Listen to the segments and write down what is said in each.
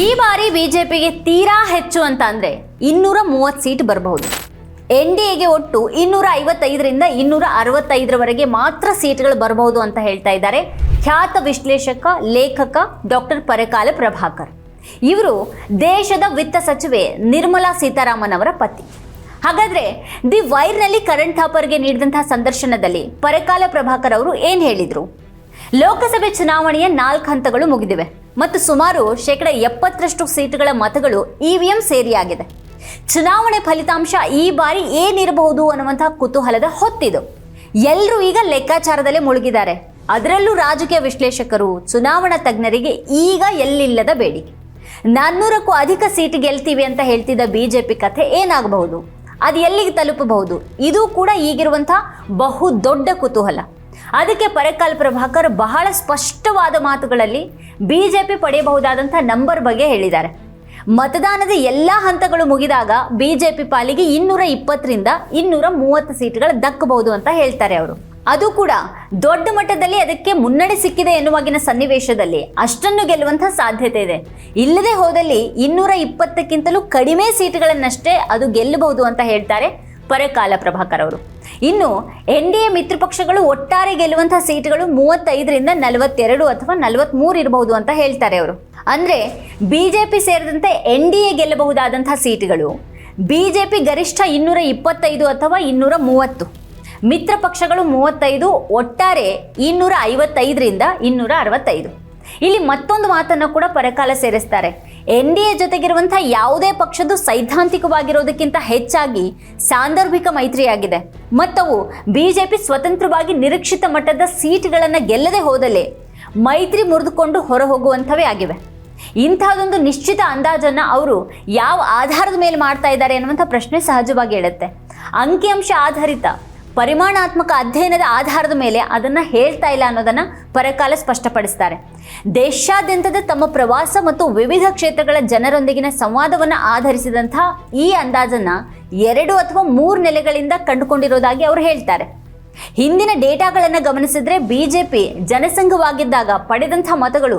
ಈ ಬಾರಿ ಬಿಜೆಪಿಗೆ ತೀರಾ ಹೆಚ್ಚು ಅಂತ ಅಂದ್ರೆ ಇನ್ನೂರ ಮೂವತ್ತು ಸೀಟ್ ಬರಬಹುದು. ಎನ್ ಡಿ ಎಗೆ ಒಟ್ಟು ಇನ್ನೂರ ಐವತ್ತೈದರಿಂದ ಇನ್ನೂರ ಅರವತ್ತೈದರವರೆಗೆ ಮಾತ್ರ ಸೀಟ್ಗಳು ಬರಬಹುದು ಅಂತ ಹೇಳ್ತಾ ಇದ್ದಾರೆ ಖ್ಯಾತ ವಿಶ್ಲೇಷಕ, ಲೇಖಕ ಡಾಕ್ಟರ್ ಪರಕಾಲ ಪ್ರಭಾಕರ್. ಇವರು ದೇಶದ ವಿತ್ತ ಸಚಿವೆ ನಿರ್ಮಲಾ ಸೀತಾರಾಮನ್ ಅವರ ಪತಿ. ಹಾಗಾದ್ರೆ ದಿ ವೈರ್ನಲ್ಲಿ ಕರಣ್ ಥಾಪರ್ಗೆ ನೀಡಿದಂತಹ ಸಂದರ್ಶನದಲ್ಲಿ ಪರಕಾಲ ಪ್ರಭಾಕರ್ ಅವರು ಏನ್ ಹೇಳಿದ್ರು? ಲೋಕಸಭೆ ಚುನಾವಣೆಯ ನಾಲ್ಕು ಹಂತಗಳು ಮುಗಿದಿವೆ. ಮತ್ತು ಸುಮಾರು ಶೇಕಡ ಎಪ್ಪತ್ತರಷ್ಟು ಸೀಟುಗಳ ಮತಗಳು ಇವಿಎಂ ಸೇರಿಯಾಗಿದೆ. ಚುನಾವಣೆ ಫಲಿತಾಂಶ ಈ ಬಾರಿ ಏನಿರಬಹುದು ಅನ್ನುವಂತಹ ಕುತೂಹಲದ ಹೊತ್ತಿದು. ಎಲ್ಲರೂ ಈಗ ಲೆಕ್ಕಾಚಾರದಲ್ಲೇ ಮುಳುಗಿದ್ದಾರೆ. ಅದರಲ್ಲೂ ರಾಜಕೀಯ ವಿಶ್ಲೇಷಕರು, ಚುನಾವಣಾ ತಜ್ಞರಿಗೆ ಈಗ ಎಲ್ಲಿಲ್ಲದ ಬೇಡಿಕೆ. ನಾನ್ನೂರಕ್ಕೂ ಅಧಿಕ ಸೀಟ್ ಗೆಲ್ತೀವಿ ಅಂತ ಹೇಳ್ತಿದ್ದ ಬಿಜೆಪಿ ಕಥೆ ಏನಾಗಬಹುದು? ಅದು ಎಲ್ಲಿಗೆ ತಲುಪಬಹುದು? ಇದು ಕೂಡ ಈಗಿರುವಂತಹ ಬಹು ದೊಡ್ಡ ಕುತೂಹಲ. ಅದಕ್ಕೆ ಪರಕಾಲ್ ಪ್ರಭಾಕರ್ ಬಹಳ ಸ್ಪಷ್ಟವಾದ ಮಾತುಗಳಲ್ಲಿ ಬಿಜೆಪಿ ಪಡೆಯಬಹುದಾದಂಥ ನಂಬರ್ ಬಗ್ಗೆ ಹೇಳಿದ್ದಾರೆ. ಮತದಾನದ ಎಲ್ಲ ಹಂತಗಳು ಮುಗಿದಾಗ ಬಿಜೆಪಿ ಪಾಲಿಗೆ ಇನ್ನೂರ ಇಪ್ಪತ್ತರಿಂದ ಇನ್ನೂರ ಮೂವತ್ತು ಸೀಟ್ಗಳು ದಕ್ಕಬಹುದು ಅಂತ ಹೇಳ್ತಾರೆ ಅವರು. ಅದು ಕೂಡ ದೊಡ್ಡ ಮಟ್ಟದಲ್ಲಿ ಅದಕ್ಕೆ ಮುನ್ನಡೆ ಸಿಕ್ಕಿದೆ ಎನ್ನುವಾಗಿನ ಸನ್ನಿವೇಶದಲ್ಲಿ ಅಷ್ಟನ್ನು ಗೆಲ್ಲುವಂತಹ ಸಾಧ್ಯತೆ ಇದೆ. ಇಲ್ಲದೆ ಹೋದಲ್ಲಿ ಇನ್ನೂರ ಇಪ್ಪತ್ತಕ್ಕಿಂತಲೂ ಕಡಿಮೆ ಸೀಟ್ಗಳನ್ನಷ್ಟೇ ಅದು ಗೆಲ್ಲಬಹುದು ಅಂತ ಹೇಳ್ತಾರೆ. ಪರಕಾಲ ಪ್ರಭಾಕರ್ ಅವರು. ಇನ್ನು ಎನ್ ಡಿ ಎ ಮಿತ್ರ ಪಕ್ಷಗಳು ಒಟ್ಟಾರೆ ಗೆಲ್ಲುವಂತಹ ಸೀಟ್ಗಳು ಮೂವತ್ತೈದರಿಂದ ನಲವತ್ತೆರಡು ಅಥವಾ ನಲವತ್ತ್ಮೂರು ಇರಬಹುದು ಅಂತ ಹೇಳ್ತಾರೆ ಅವರು. ಅಂದರೆ ಬಿ ಜೆ ಪಿ ಸೇರಿದಂತೆ ಎನ್ ಡಿ ಎ ಗೆಲ್ಲಬಹುದಾದಂತಹ ಸೀಟ್ಗಳು ಬಿ ಜೆ ಪಿ ಗರಿಷ್ಠ ಇನ್ನೂರ ಇಪ್ಪತ್ತೈದು ಅಥವಾ ಇನ್ನೂರ ಮೂವತ್ತು. ಮಿತ್ರ ಪಕ್ಷಗಳು ಮೂವತ್ತೈದು, ಒಟ್ಟಾರೆ ಇನ್ನೂರ ಐವತ್ತೈದರಿಂದ ಇನ್ನೂರ ಅರವತ್ತೈದು. ಇಲ್ಲಿ ಮತ್ತೊಂದು ಮಾತನ್ನು ಕೂಡ ಪರಕಾಲ ಸೇರಿಸ್ತಾರೆ. ಎನ್ ಡಿ ಎ ಜೊತೆಗಿರುವಂತಹ ಯಾವುದೇ ಪಕ್ಷದ್ದು ಸೈದ್ಧಾಂತಿಕವಾಗಿರೋದಕ್ಕಿಂತ ಹೆಚ್ಚಾಗಿ ಸಾಂದರ್ಭಿಕ ಮೈತ್ರಿಯಾಗಿದೆ. ಮತ್ತವು ಬಿಜೆಪಿ ಸ್ವತಂತ್ರವಾಗಿ ನಿರೀಕ್ಷಿತ ಮಟ್ಟದ ಸೀಟ್ಗಳನ್ನು ಗೆಲ್ಲದೆ ಹೋದಲ್ಲಿ ಮೈತ್ರಿ ಮುರಿದುಕೊಂಡು ಹೊರಹೋಗುವಂಥವೇ ಆಗಿವೆ. ಇಂತಹದೊಂದು ನಿಶ್ಚಿತ ಅಂದಾಜನ್ನು ಅವರು ಯಾವ ಆಧಾರದ ಮೇಲೆ ಮಾಡ್ತಾ ಇದ್ದಾರೆ ಅನ್ನುವಂಥ ಪ್ರಶ್ನೆ ಸಹಜವಾಗಿ ಹೇಳುತ್ತೆ ಅಂಕಿಅಂಶ ಆಧಾರಿತ ಪರಿಮಾಣಾತ್ಮಕ ಅಧ್ಯಯನದ ಆಧಾರದ ಮೇಲೆ ಅದನ್ನ ಹೇಳ್ತಾ ಇಲ್ಲ ಅನ್ನೋದನ್ನ ಪರಕಾಲ ಸ್ಪಷ್ಟಪಡಿಸ್ತಾರೆ. ದೇಶಾದ್ಯಂತದ ತಮ್ಮ ಪ್ರವಾಸ ಮತ್ತು ವಿವಿಧ ಕ್ಷೇತ್ರಗಳ ಜನರೊಂದಿಗಿನ ಸಂವಾದವನ್ನು ಆಧರಿಸಿದಂತಹ ಈ ಅಂದಾಜನ್ನ ಎರಡು ಅಥವಾ ಮೂರು ನೆಲೆಗಳಿಂದ ಕಂಡುಕೊಂಡಿರೋದಾಗಿ ಅವರು ಹೇಳ್ತಾರೆ. ಹಿಂದಿನ ಡೇಟಾಗಳನ್ನು ಗಮನಿಸಿದ್ರೆ ಬಿಜೆಪಿ ಜನಸಂಘವಾಗಿದ್ದಾಗ ಪಡೆದಂಥ ಮತಗಳು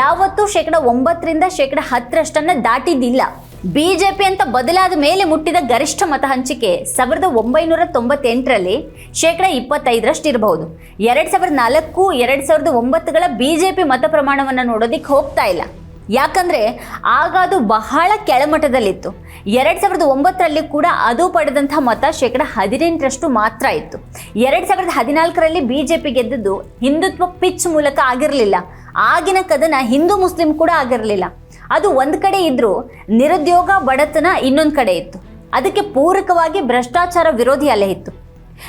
ಯಾವತ್ತೂ ಶೇಕಡ ಒಂಬತ್ತರಿಂದ ಶೇಕಡ ಹತ್ತರಷ್ಟನ್ನು ದಾಟಿದ್ದಿಲ್ಲ. ಬಿಜೆಪಿ ಅಂತ ಬದಲಾದ ಮೇಲೆ ಮುಟ್ಟಿದ ಗರಿಷ್ಠ ಮತ ಹಂಚಿಕೆ ಸಾವಿರದ ಒಂಬೈನೂರ ತೊಂಬತ್ತೆಂಟರಲ್ಲಿ ಶೇಕಡ ಇಪ್ಪತ್ತೈದರಷ್ಟು ಇರಬಹುದು ಎರಡು ಸಾವಿರದ ನಾಲ್ಕು, ಎರಡು ಸಾವಿರದ ಒಂಬತ್ತುಗಳ ಬಿಜೆಪಿ ಮತ ಪ್ರಮಾಣವನ್ನು ನೋಡೋದಕ್ಕೆ ಹೋಗ್ತಾ ಇಲ್ಲ. ಯಾಕಂದರೆ ಆಗ ಅದು ಬಹಳ ಕೆಳಮಟ್ಟದಲ್ಲಿತ್ತು. ಎರಡು ಸಾವಿರದ ಒಂಬತ್ತರಲ್ಲಿ ಕೂಡ ಅದು ಪಡೆದಂಥ ಮತ ಶೇಕಡ ಹದಿನೆಂಟರಷ್ಟು ಮಾತ್ರ ಇತ್ತು. ಎರಡು ಸಾವಿರದ ಹದಿನಾಲ್ಕರಲ್ಲಿ ಬಿಜೆಪಿ ಗೆದ್ದದ್ದು ಹಿಂದುತ್ವ ಪಿಚ್ ಮೂಲಕ ಆಗಿರಲಿಲ್ಲ. ಆಗಿನ ಕದನ ಹಿಂದೂ ಮುಸ್ಲಿಂ ಕೂಡ ಆಗಿರಲಿಲ್ಲ. ಅದು ಒಂದು ಕಡೆ ಇದ್ದರೂ ನಿರುದ್ಯೋಗ ಬಡತನ ಇನ್ನೊಂದು ಕಡೆ ಇತ್ತು. ಅದಕ್ಕೆ ಪೂರಕವಾಗಿ ಭ್ರಷ್ಟಾಚಾರ ವಿರೋಧಿ ಅಲೆ ಇತ್ತು.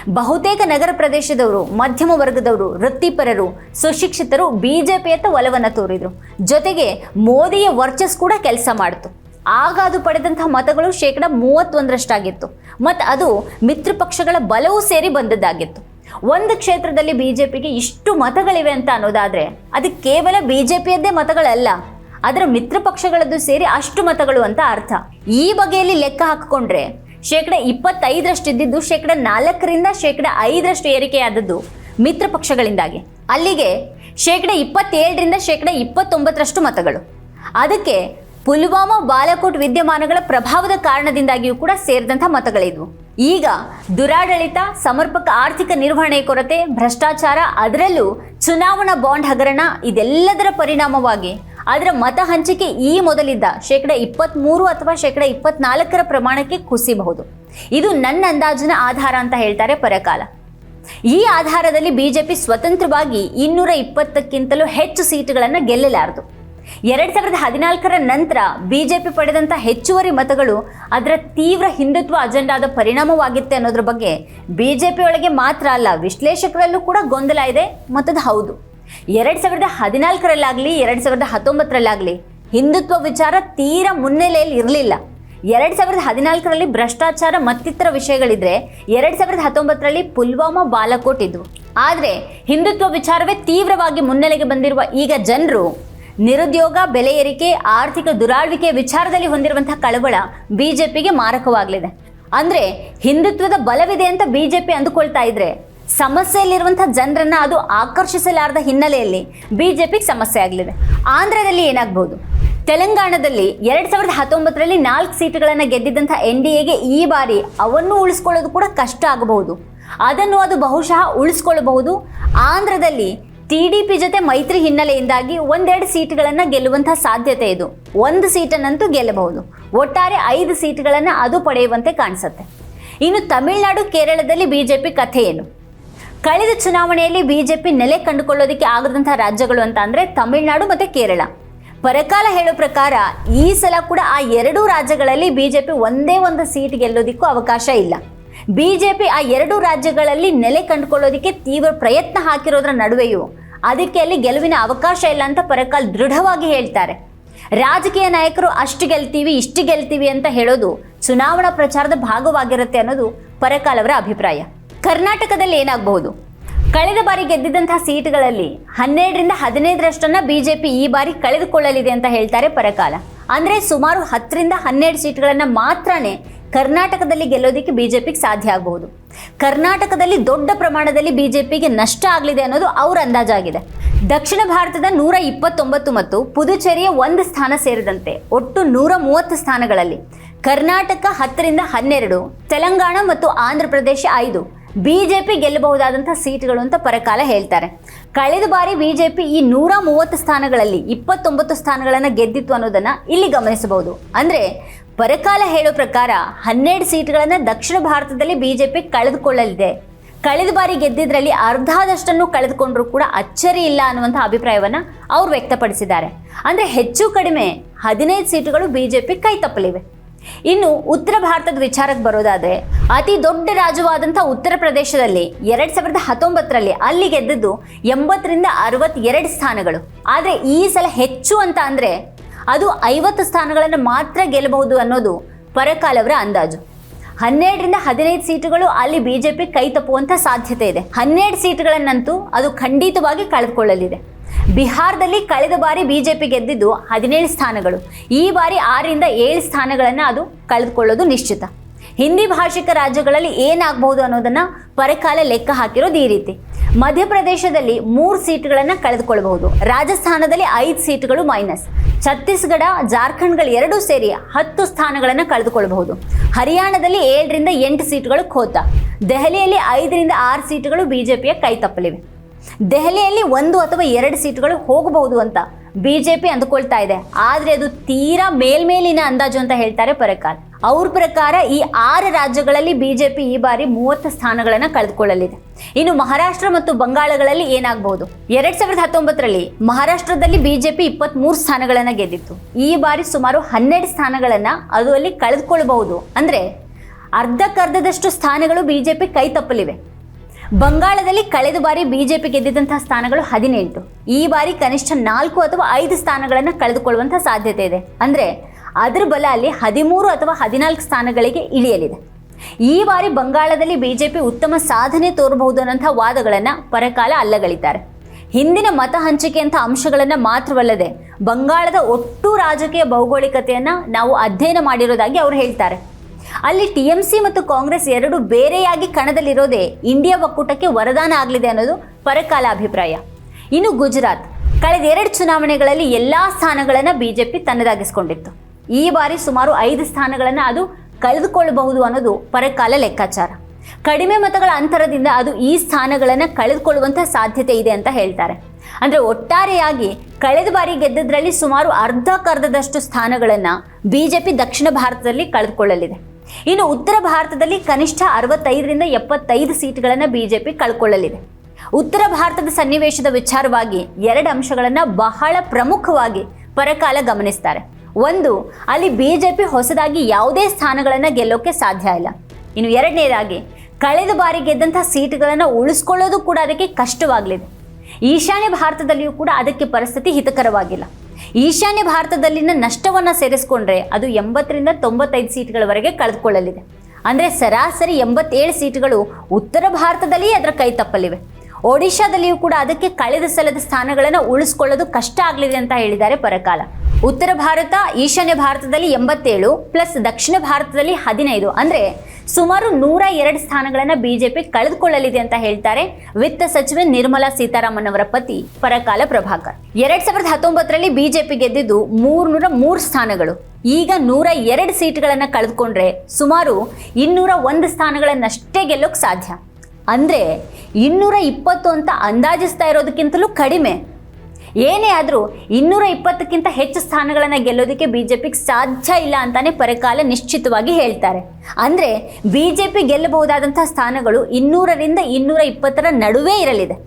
ಬಹುತೇಕ ನಗರ ಪ್ರದೇಶದವರು, ಮಧ್ಯಮ ವರ್ಗದವರು, ವೃತ್ತಿಪರರು, ಸುಶಿಕ್ಷಿತರು ಬಿಜೆಪಿಯತ್ತ ಒಲವನ್ನು ತೋರಿದ್ರು. ಜೊತೆಗೆ ಮೋದಿಯ ವರ್ಚಸ್ ಕೂಡ ಕೆಲಸ ಮಾಡಿತು. ಆಗ ಅದು ಪಡೆದಂತಹ ಮತಗಳು ಶೇಕಡ ಮೂವತ್ತೊಂದರಷ್ಟಾಗಿತ್ತು. ಮತ್ತು ಅದು ಮಿತ್ರ ಪಕ್ಷಗಳ ಬಲವೂ ಸೇರಿ ಬಂದದ್ದಾಗಿತ್ತು. ಒಂದು ಕ್ಷೇತ್ರದಲ್ಲಿ ಬಿಜೆಪಿಗೆ ಇಷ್ಟು ಮತಗಳಿವೆ ಅಂತ ಅನ್ನೋದಾದರೆ, ಅದು ಕೇವಲ ಬಿಜೆಪಿಯದ್ದೇ ಮತಗಳಲ್ಲ. ಅದರ ಮಿತ್ರ ಪಕ್ಷಗಳದ್ದು ಸೇರಿ ಅಷ್ಟು ಮತಗಳು ಅಂತ ಅರ್ಥ. ಈ ಬಗೆಯಲ್ಲಿ ಲೆಕ್ಕ ಹಾಕಿಕೊಂಡ್ರೆ ಶೇಕಡ ಇಪ್ಪತ್ತೈದರಷ್ಟು ಇದ್ದಿದ್ದು ಶೇಕಡ ನಾಲ್ಕರಿಂದ ಶೇಕಡ ಐದರಷ್ಟು ಏರಿಕೆಯಾದದ್ದು ಮಿತ್ರ ಪಕ್ಷಗಳಿಂದಾಗಿ. ಅಲ್ಲಿಗೆ ಶೇಕಡ ಇಪ್ಪತ್ತೇಳರಿಂದ ಶೇಕಡ ಇಪ್ಪತ್ತೊಂಬತ್ತರಷ್ಟು ಮತಗಳು. ಅದಕ್ಕೆ ಪುಲ್ವಾಮಾ ಬಾಲಕೋಟ್ ವಿದ್ಯಮಾನಗಳ ಪ್ರಭಾವದ ಕಾರಣದಿಂದಾಗಿಯೂ ಕೂಡ ಸೇರಿದಂಥ ಮತಗಳಿದ್ವು. ಈಗ ದುರಾಡಳಿತ, ಸಮರ್ಪಕ ಆರ್ಥಿಕ ನಿರ್ವಹಣೆ ಕೊರತೆ, ಭ್ರಷ್ಟಾಚಾರ, ಅದರಲ್ಲೂ ಚುನಾವಣಾ ಬಾಂಡ್ ಹಗರಣ ಇದೆಲ್ಲದರ ಪರಿಣಾಮವಾಗಿ ಅದರ ಮತ ಹಂಚಿಕೆ ಈ ಮೊದಲಿದ್ದ ಶೇಕಡ ಇಪ್ಪತ್ತ್ಮೂರು ಅಥವಾ ಶೇಕಡ ಇಪ್ಪತ್ನಾಲ್ಕರ ಪ್ರಮಾಣಕ್ಕೆ ಕುಸಿಬಹುದು. ಇದು ನನ್ನ ಅಂದಾಜಿನ ಆಧಾರ ಅಂತ ಹೇಳ್ತಾರೆ ಪರಕಾಲ. ಈ ಆಧಾರದಲ್ಲಿ ಬಿಜೆಪಿ ಸ್ವತಂತ್ರವಾಗಿ ಇನ್ನೂರ ಇಪ್ಪತ್ತಕ್ಕಿಂತಲೂ ಹೆಚ್ಚು ಸೀಟುಗಳನ್ನು ಗೆಲ್ಲಲಾರದು. ಎರಡ್ ಸಾವಿರದ ಹದಿನಾಲ್ಕರ ನಂತರ ಬಿಜೆಪಿ ಪಡೆದಂಥ ಹೆಚ್ಚುವರಿ ಮತಗಳು ಅದರ ತೀವ್ರ ಹಿಂದುತ್ವ ಅಜೆಂಡಾದ ಪರಿಣಾಮವಾಗಿತ್ತೆ ಅನ್ನೋದ್ರ ಬಗ್ಗೆ ಬಿಜೆಪಿಯೊಳಗೆ ಮಾತ್ರ ಅಲ್ಲ, ವಿಶ್ಲೇಷಕರಲ್ಲೂ ಕೂಡ ಗೊಂದಲ ಇದೆ, ಮತ್ತದು ಹೌದು. ಎರಡ್ ಸಾವಿರದ ಹದಿನಾಲ್ಕರಲ್ಲಾಗಲಿ, ಎರಡು ಸಾವಿರದ ಹತ್ತೊಂಬತ್ತರಲ್ಲಾಗಲಿ ಹಿಂದುತ್ವ ವಿಚಾರ ತೀರಾ ಮುನ್ನೆಲೆಯಲ್ಲಿ ಇರಲಿಲ್ಲ. ಎರಡು ಸಾವಿರದ ಹದಿನಾಲ್ಕರಲ್ಲಿ ಭ್ರಷ್ಟಾಚಾರ ಮತ್ತಿತರ ವಿಷಯಗಳಿದ್ರೆ ಎರಡು ಸಾವಿರದ ಹತ್ತೊಂಬತ್ತರಲ್ಲಿ ಪುಲ್ವಾಮಾ ಬಾಲಕೋಟ್ ಇದ್ವು. ಆದರೆ ಹಿಂದುತ್ವ ವಿಚಾರವೇ ತೀವ್ರವಾಗಿ ಮುನ್ನೆಲೆಗೆ ಬಂದಿರುವ ಈಗ ಜನರು ನಿರುದ್ಯೋಗ, ಬೆಲೆ ಏರಿಕೆ, ಆರ್ಥಿಕ ದುರಾಳ್ವಿಕೆ ವಿಚಾರದಲ್ಲಿ ಹೊಂದಿರುವಂತಹ ಕಳವಳ ಬಿಜೆಪಿಗೆ ಮಾರಕವಾಗಲಿದೆ. ಅಂದ್ರೆ ಹಿಂದುತ್ವದ ಬಲವಿದೆ ಅಂತ ಬಿಜೆಪಿ ಅಂದುಕೊಳ್ತಾ ಇದ್ರೆ ಸಮಸ್ಯೆಯಲ್ಲಿರುವಂತಹ ಜನರನ್ನ ಅದು ಆಕರ್ಷಿಸಲಾರದ ಹಿನ್ನೆಲೆಯಲ್ಲಿ ಬಿಜೆಪಿಗೆ ಸಮಸ್ಯೆ ಆಗಲಿದೆ. ಆಂಧ್ರದಲ್ಲಿ ಏನಾಗ್ಬೋದು? ತೆಲಂಗಾಣದಲ್ಲಿ ಎರಡ್ ಸಾವಿರದ ಹತ್ತೊಂಬತ್ತರಲ್ಲಿ ನಾಲ್ಕು ಸೀಟುಗಳನ್ನು ಗೆದ್ದಿದ್ದಂಥ ಎನ್ ಡಿ ಎಗೆ ಈ ಬಾರಿ ಅವನ್ನು ಉಳಿಸ್ಕೊಳ್ಳೋದು ಕೂಡ ಕಷ್ಟ ಆಗಬಹುದು. ಅದನ್ನು ಅದು ಬಹುಶಃ ಉಳಿಸ್ಕೊಳ್ಳಬಹುದು ಆಂಧ್ರದಲ್ಲಿ ಟಿ ಡಿ ಪಿ ಜೊತೆ ಮೈತ್ರಿ ಹಿನ್ನೆಲೆಯಿಂದಾಗಿ ಒಂದೆರಡು ಸೀಟ್ಗಳನ್ನು ಗೆಲ್ಲುವಂಥ ಸಾಧ್ಯತೆ ಇದು. ಒಂದು ಸೀಟನ್ನಂತೂ ಗೆಲ್ಲಬಹುದು. ಒಟ್ಟಾರೆ ಐದು ಸೀಟುಗಳನ್ನು ಅದು ಪಡೆಯುವಂತೆ ಕಾಣಿಸುತ್ತೆ. ಇನ್ನು ತಮಿಳುನಾಡು, ಕೇರಳದಲ್ಲಿ ಬಿಜೆಪಿ ಕಥೆ ಏನು? ಕಳೆದ ಚುನಾವಣೆಯಲ್ಲಿ ಬಿಜೆಪಿ ನೆಲೆ ಕಂಡುಕೊಳ್ಳೋದಕ್ಕೆ ಆಗದಂತಹ ರಾಜ್ಯಗಳು ಅಂತ ಅಂದರೆ ತಮಿಳುನಾಡು ಮತ್ತು ಕೇರಳ. ಪರಕಾಲ ಹೇಳೋ ಪ್ರಕಾರ ಈ ಸಲ ಕೂಡ ಆ ಎರಡೂ ರಾಜ್ಯಗಳಲ್ಲಿ ಬಿಜೆಪಿ ಒಂದೇ ಒಂದು ಸೀಟ್ ಗೆಲ್ಲೋದಿಕ್ಕೂ ಅವಕಾಶ ಇಲ್ಲ. ಬಿಜೆಪಿ ಆ ಎರಡೂ ರಾಜ್ಯಗಳಲ್ಲಿ ನೆಲೆ ಕಂಡುಕೊಳ್ಳೋದಕ್ಕೆ ತೀವ್ರ ಪ್ರಯತ್ನ ಹಾಕಿರೋದ್ರ ನಡುವೆಯೂ ಅದಕ್ಕೆ ಅಲ್ಲಿ ಗೆಲುವಿನ ಅವಕಾಶ ಇಲ್ಲ ಅಂತ ಪರಕಾಲ್ ದೃಢವಾಗಿ ಹೇಳ್ತಾರೆ. ರಾಜಕೀಯ ನಾಯಕರು ಅಷ್ಟು ಗೆಲ್ತೀವಿ, ಇಷ್ಟು ಗೆಲ್ತೀವಿ ಅಂತ ಹೇಳೋದು ಚುನಾವಣಾ ಪ್ರಚಾರದ ಭಾಗವಾಗಿರುತ್ತೆ ಅನ್ನೋದು ಪರಕಾಲ್ ಅವರ ಅಭಿಪ್ರಾಯ. ಕರ್ನಾಟಕದಲ್ಲಿ ಏನಾಗಬಹುದು? ಕಳೆದ ಬಾರಿ ಗೆದ್ದಿದ್ದಂತಹ ಸೀಟ್ಗಳಲ್ಲಿ ಹನ್ನೆರಡರಿಂದ ಹದಿನೈದರಷ್ಟನ್ನ ಬಿಜೆಪಿ ಈ ಬಾರಿ ಕಳೆದುಕೊಳ್ಳಲಿದೆ ಅಂತ ಹೇಳ್ತಾರೆ ಪರಕಾಲ. ಅಂದರೆ ಸುಮಾರು ಹತ್ತರಿಂದ ಹನ್ನೆರಡು ಸೀಟ್ಗಳನ್ನು ಮಾತ್ರನೇ ಕರ್ನಾಟಕದಲ್ಲಿ ಗೆಲ್ಲೋದಕ್ಕೆ ಬಿಜೆಪಿಗೆ ಸಾಧ್ಯ ಆಗಬಹುದು. ಕರ್ನಾಟಕದಲ್ಲಿ ದೊಡ್ಡ ಪ್ರಮಾಣದಲ್ಲಿ ಬಿಜೆಪಿಗೆ ನಷ್ಟ ಆಗಲಿದೆ ಅನ್ನೋದು ಅವ್ರ ಅಂದಾಜಾಗಿದೆ. ದಕ್ಷಿಣ ಭಾರತದ ನೂರ ಇಪ್ಪತ್ತೊಂಬತ್ತು ಮತ್ತು ಪುದುಚೇರಿಯ ಒಂದು ಸ್ಥಾನ ಸೇರಿದಂತೆ ಒಟ್ಟು ನೂರ ಮೂವತ್ತು ಸ್ಥಾನಗಳಲ್ಲಿ ಕರ್ನಾಟಕ ಹತ್ತರಿಂದ ಹನ್ನೆರಡು, ತೆಲಂಗಾಣ ಮತ್ತು ಆಂಧ್ರ ಪ್ರದೇಶ ಐದು. ಬಿಜೆಪಿ ಗೆಲ್ಲಬಹುದಾದಂಥ ಸೀಟ್ಗಳು ಅಂತ ಪರಕಾಲ ಹೇಳ್ತಾರೆ. ಕಳೆದ ಬಾರಿ ಬಿಜೆಪಿ ಈ ನೂರ ಮೂವತ್ತು ಸ್ಥಾನಗಳಲ್ಲಿ ಇಪ್ಪತ್ತೊಂಬತ್ತು ಸ್ಥಾನಗಳನ್ನು ಗೆದ್ದಿತ್ತು ಅನ್ನೋದನ್ನ ಇಲ್ಲಿ ಗಮನಿಸಬಹುದು. ಅಂದ್ರೆ ಪರಕಾಲ ಹೇಳೋ ಪ್ರಕಾರ ಹನ್ನೆರಡು ಸೀಟ್ಗಳನ್ನು ದಕ್ಷಿಣ ಭಾರತದಲ್ಲಿ ಬಿಜೆಪಿ ಕಳೆದುಕೊಳ್ಳಲಿದೆ. ಕಳೆದ ಬಾರಿ ಗೆದ್ದಿದ್ರಲ್ಲಿ ಅರ್ಧದಷ್ಟನ್ನು ಕಳೆದುಕೊಂಡರೂ ಕೂಡ ಅಚ್ಚರಿ ಇಲ್ಲ ಅನ್ನುವಂಥ ಅಭಿಪ್ರಾಯವನ್ನ ಅವರು ವ್ಯಕ್ತಪಡಿಸಿದ್ದಾರೆ. ಅಂದ್ರೆ ಹೆಚ್ಚು ಕಡಿಮೆ ಹದಿನೈದು ಸೀಟುಗಳು ಬಿಜೆಪಿ ಕೈ ತಪ್ಪಲಿವೆ. ಇನ್ನು ಉತ್ತರ ಭಾರತದ ವಿಚಾರಕ್ಕೆ ಬರೋದಾದ್ರೆ, ಅತಿ ದೊಡ್ಡ ರಾಜ್ಯವಾದಂಥ ಉತ್ತರ ಪ್ರದೇಶದಲ್ಲಿ ಎರಡ್ ಸಾವಿರದ ಹತ್ತೊಂಬತ್ತರಲ್ಲಿ ಅಲ್ಲಿ ಗೆದ್ದದ್ದು ಎಂಬತ್ತರಿಂದ ಅರವತ್ತೆರಡು ಸ್ಥಾನಗಳು. ಆದರೆ ಈ ಸಲ ಹೆಚ್ಚು ಅಂತ ಅಂದರೆ ಅದು ಐವತ್ತು ಸ್ಥಾನಗಳನ್ನು ಮಾತ್ರ ಗೆಲ್ಲಬಹುದು ಅನ್ನೋದು ಪರಕಾಲವರ ಅಂದಾಜು. ಹನ್ನೆರಡರಿಂದ ಹದಿನೈದು ಸೀಟುಗಳು ಅಲ್ಲಿ ಬಿಜೆಪಿ ಕೈ ತಪ್ಪುವಂಥ ಸಾಧ್ಯತೆ ಇದೆ. ಹನ್ನೆರಡು ಸೀಟುಗಳನ್ನಂತೂ ಅದು ಖಂಡಿತವಾಗಿ ಕಳೆದುಕೊಳ್ಳಲಿದೆ. ಬಿಹಾರದಲ್ಲಿ ಕಳೆದ ಬಾರಿ ಬಿಜೆಪಿ ಗೆದ್ದಿದ್ದು ಹದಿನೇಳು ಸ್ಥಾನಗಳು. ಈ ಬಾರಿ ಆರರಿಂದ ಏಳು ಸ್ಥಾನಗಳನ್ನು ಅದು ಕಳೆದುಕೊಳ್ಳೋದು ನಿಶ್ಚಿತ. ಹಿಂದಿ ಭಾಷಿಕ ರಾಜ್ಯಗಳಲ್ಲಿ ಏನಾಗಬಹುದು ಅನ್ನೋದನ್ನು ಪರಕಾಲ ಲೆಕ್ಕ ಹಾಕಿರೋದು ಈ ರೀತಿ. ಮಧ್ಯಪ್ರದೇಶದಲ್ಲಿ ಮೂರು ಸೀಟುಗಳನ್ನು ಕಳೆದುಕೊಳ್ಳಬಹುದು. ರಾಜಸ್ಥಾನದಲ್ಲಿ ಐದು ಸೀಟುಗಳು ಮೈನಸ್. ಛತ್ತೀಸ್ಗಢ, ಜಾರ್ಖಂಡ್ಗಳು ಎರಡೂ ಸೇರಿ ಹತ್ತು ಸ್ಥಾನಗಳನ್ನು ಕಳೆದುಕೊಳ್ಳಬಹುದು. ಹರಿಯಾಣದಲ್ಲಿ ಏಳರಿಂದ ಎಂಟು ಸೀಟುಗಳು ಖೋತ. ದೆಹಲಿಯಲ್ಲಿ ಐದರಿಂದ ಆರು ಸೀಟುಗಳು ಬಿಜೆಪಿಯ ಕೈ ತಪ್ಪಲಿವೆ. ದೆಹಲಿಯಲ್ಲಿ ಒಂದು ಅಥವಾ ಎರಡು ಸೀಟುಗಳು ಹೋಗಬಹುದು ಅಂತ ಬಿಜೆಪಿ ಅಂದುಕೊಳ್ತಾ ಇದೆ. ಆದರೆ ಅದು ತೀರಾ ಮೇಲ್ಮೇಲಿನ ಅಂದಾಜು ಅಂತ ಹೇಳ್ತಾರೆ ಪರಕಾಲ್. ಅವ್ರ ಪ್ರಕಾರ ಈ ಆರು ರಾಜ್ಯಗಳಲ್ಲಿ ಬಿಜೆಪಿ ಈ ಬಾರಿ ಮೂವತ್ತು ಸ್ಥಾನಗಳನ್ನು ಕಳೆದುಕೊಳ್ಳಲಿದೆ. ಇನ್ನು ಮಹಾರಾಷ್ಟ್ರ ಮತ್ತು ಬಂಗಾಳಗಳಲ್ಲಿ ಏನಾಗಬಹುದು? ಎರಡ್ ಸಾವಿರದ ಹತ್ತೊಂಬತ್ತರಲ್ಲಿ ಮಹಾರಾಷ್ಟ್ರದಲ್ಲಿ ಬಿಜೆಪಿ ಇಪ್ಪತ್ತ್ ಮೂರು ಸ್ಥಾನಗಳನ್ನು ಗೆದ್ದಿತ್ತು. ಈ ಬಾರಿ ಸುಮಾರು ಹನ್ನೆರಡು ಸ್ಥಾನಗಳನ್ನು ಅದು ಅಲ್ಲಿ ಕಳೆದುಕೊಳ್ಳಬಹುದು. ಅಂದ್ರೆ ಅರ್ಧಕ್ಕರ್ಧದಷ್ಟು ಸ್ಥಾನಗಳು ಬಿಜೆಪಿ ಕೈ ತಪ್ಪಲಿವೆ. ಬಂಗಾಳದಲ್ಲಿ ಕಳೆದ ಬಾರಿ ಬಿಜೆಪಿ ಗೆದ್ದಿದ್ದಂತಹ ಸ್ಥಾನಗಳು ಹದಿನೆಂಟು. ಈ ಬಾರಿ ಕನಿಷ್ಠ ನಾಲ್ಕು ಅಥವಾ ಐದು ಸ್ಥಾನಗಳನ್ನು ಕಳೆದುಕೊಳ್ಳುವಂತಹ ಸಾಧ್ಯತೆ ಇದೆ. ಅಂದ್ರೆ ಅದರ ಬಲ ಅಲ್ಲಿ ಹದಿಮೂರು ಅಥವಾ ಹದಿನಾಲ್ಕು ಸ್ಥಾನಗಳಿಗೆ ಇಳಿಯಲಿದೆ. ಈ ಬಾರಿ ಬಂಗಾಳದಲ್ಲಿ ಬಿಜೆಪಿ ಉತ್ತಮ ಸಾಧನೆ ತೋರಬಹುದು ಅನ್ನೋಂಥ ವಾದಗಳನ್ನು ಪರಕಾಲ ಅಲ್ಲಗಳಿದ್ದಾರೆ. ಹಿಂದಿನ ಮತ ಹಂಚಿಕೆಯಂಥ ಅಂಶಗಳನ್ನು ಮಾತ್ರವಲ್ಲದೆ ಬಂಗಾಳದ ಒಟ್ಟು ರಾಜಕೀಯ ಭೌಗೋಳಿಕತೆಯನ್ನು ನಾವು ಅಧ್ಯಯನ ಮಾಡಿರೋದಾಗಿ ಅವರು ಹೇಳ್ತಾರೆ. ಅಲ್ಲಿ ಟಿ ಎಂ ಸಿ ಮತ್ತು ಕಾಂಗ್ರೆಸ್ ಎರಡು ಬೇರೆಯಾಗಿ ಕಣದಲ್ಲಿರೋದೇ ಇಂಡಿಯಾ ಒಕ್ಕೂಟಕ್ಕೆ ವರದಾನ ಆಗಲಿದೆ ಅನ್ನೋದು ಪರಕಾಲ ಅಭಿಪ್ರಾಯ. ಇನ್ನು ಗುಜರಾತ್, ಕಳೆದ ಎರಡು ಚುನಾವಣೆಗಳಲ್ಲಿ ಎಲ್ಲ ಸ್ಥಾನಗಳನ್ನು ಬಿಜೆಪಿ ತನ್ನದಾಗಿಸಿಕೊಂಡಿತ್ತು. ಈ ಬಾರಿ ಸುಮಾರು ಐದು ಸ್ಥಾನಗಳನ್ನು ಅದು ಕಳೆದುಕೊಳ್ಳಬಹುದು ಅನ್ನೋದು ಪರಕಾಲ ಲೆಕ್ಕಾಚಾರ. ಕಡಿಮೆ ಮತಗಳ ಅಂತರದಿಂದ ಅದು ಈ ಸ್ಥಾನಗಳನ್ನು ಕಳೆದುಕೊಳ್ಳುವಂಥ ಸಾಧ್ಯತೆ ಇದೆ ಅಂತ ಹೇಳ್ತಾರೆ. ಅಂದರೆ ಒಟ್ಟಾರೆಯಾಗಿ ಕಳೆದ ಬಾರಿ ಗೆದ್ದದ್ರಲ್ಲಿ ಸುಮಾರು ಅರ್ಧಕ್ಕರ್ಧದಷ್ಟು ಸ್ಥಾನಗಳನ್ನು ಬಿ ಜೆ ಪಿ ದಕ್ಷಿಣ ಭಾರತದಲ್ಲಿ ಕಳೆದುಕೊಳ್ಳಲಿದೆ. ಇನ್ನು ಉತ್ತರ ಭಾರತದಲ್ಲಿ ಕನಿಷ್ಠ ಅರವತ್ತೈದರಿಂದ ಎಪ್ಪತ್ತೈದು ಸೀಟ್ಗಳನ್ನು ಬಿಜೆಪಿ ಕಳ್ಕೊಳ್ಳಲಿದೆ. ಉತ್ತರ ಭಾರತದ ಸನ್ನಿವೇಶದ ವಿಚಾರವಾಗಿ ಎರಡು ಅಂಶಗಳನ್ನು ಬಹಳ ಪ್ರಮುಖವಾಗಿ ಪರಕಾಲ ಗಮನಿಸ್ತಾರೆ. ಒಂದು, ಅಲ್ಲಿ ಬಿಜೆಪಿ ಹೊಸದಾಗಿ ಯಾವುದೇ ಸ್ಥಾನಗಳನ್ನು ಗೆಲ್ಲೋಕೆ ಸಾಧ್ಯ ಇಲ್ಲ. ಇನ್ನು ಎರಡನೇದಾಗಿ, ಕಳೆದ ಬಾರಿ ಗೆದ್ದಂಥ ಸೀಟ್ಗಳನ್ನು ಉಳಿಸ್ಕೊಳ್ಳೋದು ಕೂಡ ಅದಕ್ಕೆ ಕಷ್ಟವಾಗಲಿದೆ. ಈಶಾನ್ಯ ಭಾರತದಲ್ಲಿಯೂ ಕೂಡ ಅದಕ್ಕೆ ಪರಿಸ್ಥಿತಿ ಹಿತಕರವಾಗಿಲ್ಲ. ಈಶಾನ್ಯ ಭಾರತದಲ್ಲಿನ ನಷ್ಟವನ್ನು ಸೇರಿಸ್ಕೊಂಡ್ರೆ ಅದು ಎಂಬತ್ತರಿಂದ ತೊಂಬತ್ತೈದು ಸೀಟ್ಗಳವರೆಗೆ ಕಳೆದುಕೊಳ್ಳಲಿದೆ. ಅಂದರೆ ಸರಾಸರಿ ಎಂಬತ್ತೇಳು ಸೀಟ್ಗಳು ಉತ್ತರ ಭಾರತದಲ್ಲಿಯೇ ಅದರ ಕೈ ತಪ್ಪಲಿವೆ. ಒಡಿಶಾದಲ್ಲಿಯೂ ಕೂಡ ಅದಕ್ಕೆ ಕಳೆದ ಸಲದ ಸ್ಥಾನಗಳನ್ನು ಉಳಿಸ್ಕೊಳ್ಳೋದು ಕಷ್ಟ ಆಗಲಿದೆ ಅಂತ ಹೇಳಿದ್ದಾರೆ ಪರಕಾಲ. ಉತ್ತರ ಭಾರತ, ಈಶಾನ್ಯ ಭಾರತದಲ್ಲಿ ಎಂಬತ್ತೇಳು, ಪ್ಲಸ್ ದಕ್ಷಿಣ ಭಾರತದಲ್ಲಿ ಹದಿನೈದು. ಅಂದರೆ ಸುಮಾರು ನೂರ ಎರಡು ಸ್ಥಾನಗಳನ್ನ ಬಿಜೆಪಿ ಕಳೆದುಕೊಳ್ಳಲಿದೆ ಅಂತ ಹೇಳ್ತಾರೆ ವಿತ್ತ ಸಚಿವೆ ನಿರ್ಮಲಾ ಸೀತಾರಾಮನ್ ಅವರ ಪತಿ ಪರಕಾಲ ಪ್ರಭಾಕರ್. ಎರಡ್ ಸಾವಿರದ ಹತ್ತೊಂಬತ್ತರಲ್ಲಿ ಬಿಜೆಪಿ ಗೆದ್ದಿದ್ದು ಮೂರ್ನೂರ ಮೂರು ಸ್ಥಾನಗಳು. ಈಗ ನೂರ ಎರಡು ಸೀಟ್ಗಳನ್ನು ಕಳೆದುಕೊಂಡ್ರೆ ಸುಮಾರು ಇನ್ನೂರ ಒಂದು ಸ್ಥಾನಗಳನ್ನಷ್ಟೇ ಗೆಲ್ಲೋಕ್ ಸಾಧ್ಯ. ಅಂದ್ರೆ ಇನ್ನೂರ ಇಪ್ಪತ್ತು ಅಂತ ಅಂದಾಜಿಸ್ತಾ ಇರೋದಕ್ಕಿಂತಲೂ ಕಡಿಮೆ. ಏನೇ ಆದರೂ ಇನ್ನೂರ ಇಪ್ಪತ್ತಕ್ಕಿಂತ ಹೆಚ್ಚು ಸ್ಥಾನಗಳನ್ನು ಗೆಲ್ಲೋದಕ್ಕೆ ಬಿ ಜೆ ಪಿಗೆ ಸಾಧ್ಯ ಇಲ್ಲ ಅಂತಾನೆ ಪರಕಾಲ ನಿಶ್ಚಿತವಾಗಿ ಹೇಳ್ತಾರೆ. ಅಂದರೆ ಬಿ ಜೆ ಪಿ ಗೆಲ್ಲಬಹುದಾದಂಥ ಸ್ಥಾನಗಳು ಇನ್ನೂರರಿಂದ ಇನ್ನೂರ ಇಪ್ಪತ್ತರ ನಡುವೆ ಇರಲಿದೆ.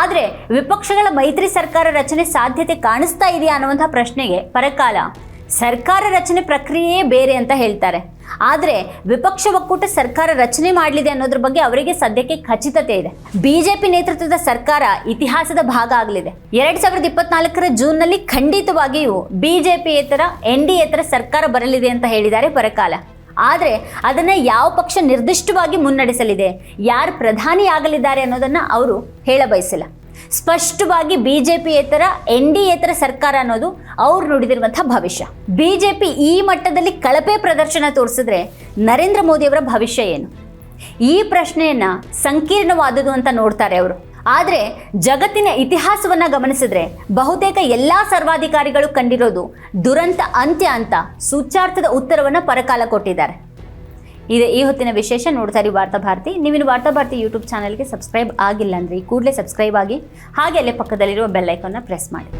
ಆದರೆ ವಿಪಕ್ಷಗಳ ಮೈತ್ರಿ ಸರ್ಕಾರ ರಚನೆ ಸಾಧ್ಯತೆ ಕಾಣಿಸ್ತಾ ಇದೆಯಾ ಅನ್ನುವಂಥ ಪ್ರಶ್ನೆಗೆ ಪರಕಾಲ ಸರ್ಕಾರ ರಚನೆ ಪ್ರಕ್ರಿಯೆಯೇ ಬೇರೆ ಅಂತ ಹೇಳ್ತಾರೆ. ಆದರೆ ವಿಪಕ್ಷ ಒಕ್ಕೂಟ ಸರ್ಕಾರ ರಚನೆ ಮಾಡಲಿದೆ ಅನ್ನೋದ್ರ ಬಗ್ಗೆ ಅವರಿಗೆ ಸದ್ಯಕ್ಕೆ ಖಚಿತತೆ ಇದೆ. ಬಿಜೆಪಿ ನೇತೃತ್ವದ ಸರ್ಕಾರ ಇತಿಹಾಸದ ಭಾಗ ಆಗಲಿದೆ. ಎರಡ್ ಸಾವಿರದ ಇಪ್ಪತ್ನಾಲ್ಕರ ಜೂನ್ನಲ್ಲಿ ಖಂಡಿತವಾಗಿಯೂ ಬಿಜೆಪಿಯೇತರ ಎನ್ ಡಿ ಎತರ ಸರ್ಕಾರ ಬರಲಿದೆ ಅಂತ ಹೇಳಿದ್ದಾರೆ ಪರಕಾಲ ಆದರೆ ಅದನ್ನು ಯಾವ ಪಕ್ಷ ನಿರ್ದಿಷ್ಟವಾಗಿ ಮುನ್ನಡೆಸಲಿದೆ, ಯಾರು ಪ್ರಧಾನಿ ಆಗಲಿದ್ದಾರೆ ಅನ್ನೋದನ್ನು ಅವರು ಹೇಳ ಬಯಸಿಲ್ಲ ಸ್ಪಷ್ಟವಾಗಿ ಬಿಜೆಪಿಯೇತರ ಎನ್ ಡಿ ಎತರ ಸರ್ಕಾರ ಅನ್ನೋದು ಅವ್ರು ನುಡಿದಿರುವಂತಹ ಭವಿಷ್ಯ. ಬಿಜೆಪಿ ಈ ಮಟ್ಟದಲ್ಲಿ ಕಳಪೆ ಪ್ರದರ್ಶನ ತೋರಿಸಿದ್ರೆ ನರೇಂದ್ರ ಮೋದಿ ಅವರ ಭವಿಷ್ಯ ಏನು? ಈ ಪ್ರಶ್ನೆಯನ್ನ ಸಂಕೀರ್ಣವಾದುದು ಅಂತ ನೋಡ್ತಾರೆ ಅವರು. ಆದರೆ ಜಗತ್ತಿನ ಇತಿಹಾಸವನ್ನ ಗಮನಿಸಿದ್ರೆ ಬಹುತೇಕ ಎಲ್ಲಾ ಸರ್ವಾಧಿಕಾರಿಗಳು ಕಂಡಿರೋದು ದುರಂತ ಅಂತ್ಯ ಅಂತ ಸೂಚ್ಯಾರ್ಥದ ಉತ್ತರವನ್ನ ಪರಕಾಲ ಕೊಟ್ಟಿದ್ದಾರೆ. ಇದೆ ಈ ಹೊತ್ತಿನ ವಿಶೇಷ ನೋಡ್ತಾ ಇರಿ ವಾರ್ತಾ ಭಾರತಿ. ನೀವಿನ ವಾರ್ತಾ ಭಾರತಿ ಯೂಟ್ಯೂಬ್ ಚಾನಲ್ಗೆ ಸಬ್ಸ್ಕ್ರೈಬ್ ಆಗಿಲ್ಲ ಅಂದರೆ ಕೂಡಲೇ ಸಬ್ಸ್ಕ್ರೈಬ್ ಆಗಿ ಹಾಗೆ ಅಲ್ಲೇ ಪಕ್ಕದಲ್ಲಿರುವ ಬೆಲ್ ಐಕಾನ್ನ ಪ್ರೆಸ್ ಮಾಡಿ.